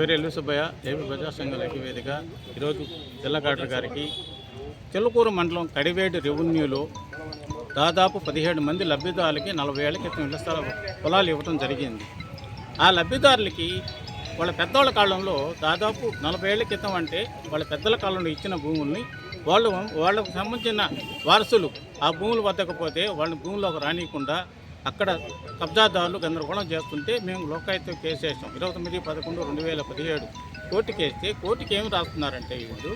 పేరు ఎల్లు సుబ్బయ్య. ఏపీ ప్రజా వేదిక. ఈరోజు జిల్లా కలెక్టర్ గారికి చిల్లకూరు మండలం కడివేడి రెవెన్యూలో దాదాపు పదిహేడు మంది లబ్ధిదారులకి నలభై ఏళ్ళ క్రితం ఇళ్ళ స్థల పొలాలు ఇవ్వడం జరిగింది. ఆ లబ్ధిదారులకి వాళ్ళ పెద్దవాళ్ళ కాలంలో దాదాపు నలభై ఏళ్ళ క్రితం అంటే వాళ్ళ పెద్దల కాలంలో ఇచ్చిన భూముల్ని వాళ్ళు వాళ్ళకు సంబంధించిన వారసులు ఆ భూములు వద్దకపోతే వాళ్ళ భూముల్లోకి రానియకుండా అక్కడ కబ్జాదారులు గందరగోళం చేస్తుంటే మేము లోకాయుక్త కేసు వేసాం ఇరవై తొమ్మిది పదకొండు రెండు వేల పదిహేడు కోర్టుకి వేస్తే కోర్టుకి ఏమి రాస్తున్నారంటే వీళ్ళు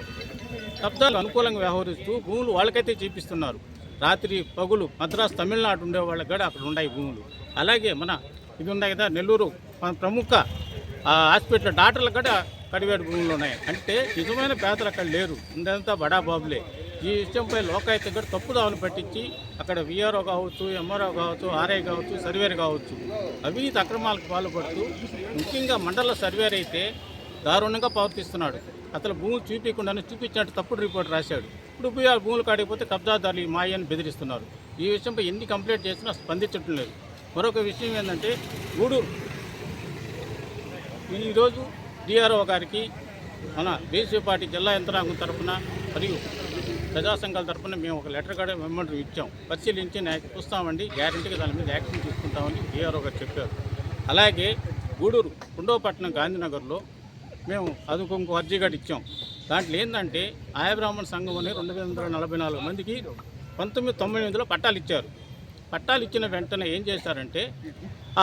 కబ్జాలు అనుకూలంగా వ్యవహరిస్తూ భూములు వాళ్ళకైతే చూపిస్తున్నారు. రాత్రి పగులు మద్రాసు తమిళనాడు ఉండే వాళ్ళకి కూడా అక్కడ ఉన్నాయి భూములు. అలాగే మన ఇది ఉన్నాయి కదా నెల్లూరు మన ప్రముఖ హాస్పిటల్ డాక్టర్లకు కూడా కడివేడు భూములు ఉన్నాయి. అంటే నిజమైన పేదలు అక్కడ లేరు. ఇందంతా బడా బాబులే. ఈ విషయంపై లోకాయుక్త కూడా తప్పుదావులు పట్టించి అక్కడ విఆర్ఓ కావచ్చు ఎంఆర్ఓ కావచ్చు ఆర్ఐ కావచ్చు సర్వేర్ కావచ్చు అవినీతి అక్రమాలకు పాల్పడుతూ ముఖ్యంగా మండల సర్వేర్ అయితే దారుణంగా ప్రవర్తిస్తున్నాడు అతను భూములు చూపించకుండానే చూపించినట్టు తప్పుడు రిపోర్ట్ రాశాడు. ఇప్పుడు పోయి భూములు కాడిపోతే కబ్జాదారులు ఈ మాయని బెదిరిస్తున్నారు. ఈ విషయంపై ఎన్ని కంప్లైంట్ చేసినా స్పందించడం లేదు. మరొక విషయం ఏంటంటే గూడూరు ఈరోజు డిఆర్ఓ గారికి మన బీసీ పార్టీ జిల్లా యంత్రాంగం తరఫున మరియు ప్రజా సంఘాల తరఫున మేము ఒక లెటర్ కూడా మెమోరీ ఇచ్చాం. పరిశీలించి చూస్తామండి. గ్యారంటీగా దాని మీద యాక్షన్ తీసుకుంటామని డిఆర్ఓ గారు చెప్పారు. అలాగే గూడూరు కుండోపట్నం గాంధీనగర్లో మేము అదుకు ఇంకో అర్జీ కూడా ఇచ్చాం. దాంట్లో ఏంటంటే ఆయబ్రాహ్మణ సంఘం అని రెండు వందల నలభై నాలుగు మందికి పంతొమ్మిది తొంభై ఎనిమిదిలో పట్టాలు ఇచ్చారు. పట్టాలు ఇచ్చిన వెంటనే ఏం చేశారంటే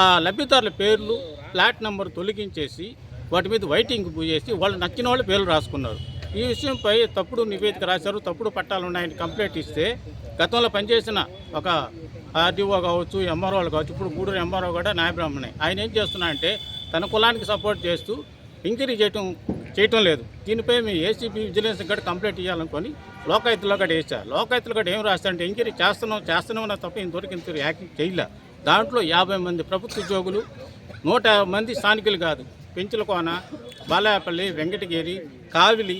ఆ లబ్ధిదారుల పేర్లు ఫ్లాట్ నెంబర్ తొలగించేసి వాటి మీద వైటింగ్ పూజేసి వాళ్ళు నచ్చిన వాళ్ళు పేర్లు రాసుకున్నారు. ఈ విషయంపై తప్పుడు నివేదిక రాశారు తప్పుడు పట్టాలు ఉన్నాయని కంప్లైంట్ ఇస్తే గతంలో పనిచేసిన ఒక ఆర్డీఓ కావచ్చు ఎంఆర్ఓలు కావచ్చు ఇప్పుడు గూడూరు ఎంఆర్ఓ కూడా న్యాయబ్రాహ్మణే. ఆయన ఏం చేస్తున్నారంటే తన కులానికి సపోర్ట్ చేస్తూ ఎంక్వైరీ చేయటం చేయటం లేదు. దీనిపై మేము ఏసీబీ విజిలెన్స్ కూడా కంప్లైంట్ ఇవ్వాలనుకొని లోకాయుతులో కూడా వేసారు లోకాయుతులు కూడా ఏం రాస్తారంటే ఎంక్వైరీ చేస్తున్నాం చేస్తున్నామన్న తప్ప ఇంతవరకు ఇంత యాక్టింగ్ చేయలే. దాంట్లో యాభై మంది ప్రభుత్వ ఉద్యోగులు నూట యాభై మంది స్థానికులు కాదు. పెంచులకోన బాలాయపల్లి వెంకటగిరి కావిలి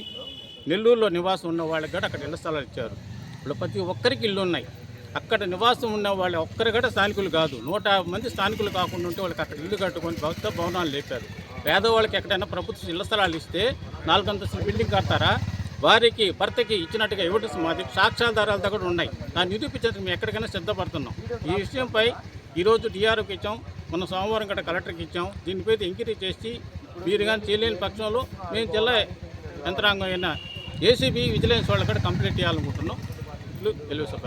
నెల్లూరులో నివాసం ఉన్న వాళ్ళకి కూడా అక్కడ ఇళ్ళ స్థలాలు ఇచ్చారు. ఇప్పుడు ప్రతి ఒక్కరికి ఇల్లు ఉన్నాయి. అక్కడ నివాసం ఉన్న వాళ్ళు ఒక్కరు కూడా స్థానికులు కాదు. నూట యాభై మంది స్థానికులు కాకుండా ఉంటే వాళ్ళకి అక్కడ ఇల్లు కట్టుకొని భక్త భవనాలు లేపారు. పేదవాళ్ళకి ఎక్కడైనా ప్రభుత్వ ఇళ్ళ స్థలాలు ఇస్తే నాలుగంతస్తుల బిల్డింగ్ కడతారా? వారికి భర్తకి ఇచ్చినట్టుగా ఇవ్వటం మాది. సాక్ష్యాధారాలు కూడా ఉన్నాయి. దాన్ని నిరూపించేందుకు మేము ఎక్కడికైనా సిద్ధపడుతున్నాం. ఈ విషయంపై ఈరోజు డిఆర్ఓకి ఇచ్చాం. మొన్న సోమవారం కూడా కలెక్టర్కి ఇచ్చాం. దీనిపై ఎంక్వైరీ చేసి మీరు కానీ చేయలేని పక్షంలో మేము జిల్లా యంత్రాంగం అయినా ఏసీబీ విజిలెన్స్ వాళ్ళు కూడా కంప్లీట్ చేయాలనుకుంటున్నాం ఇట్లు తెలివి సభ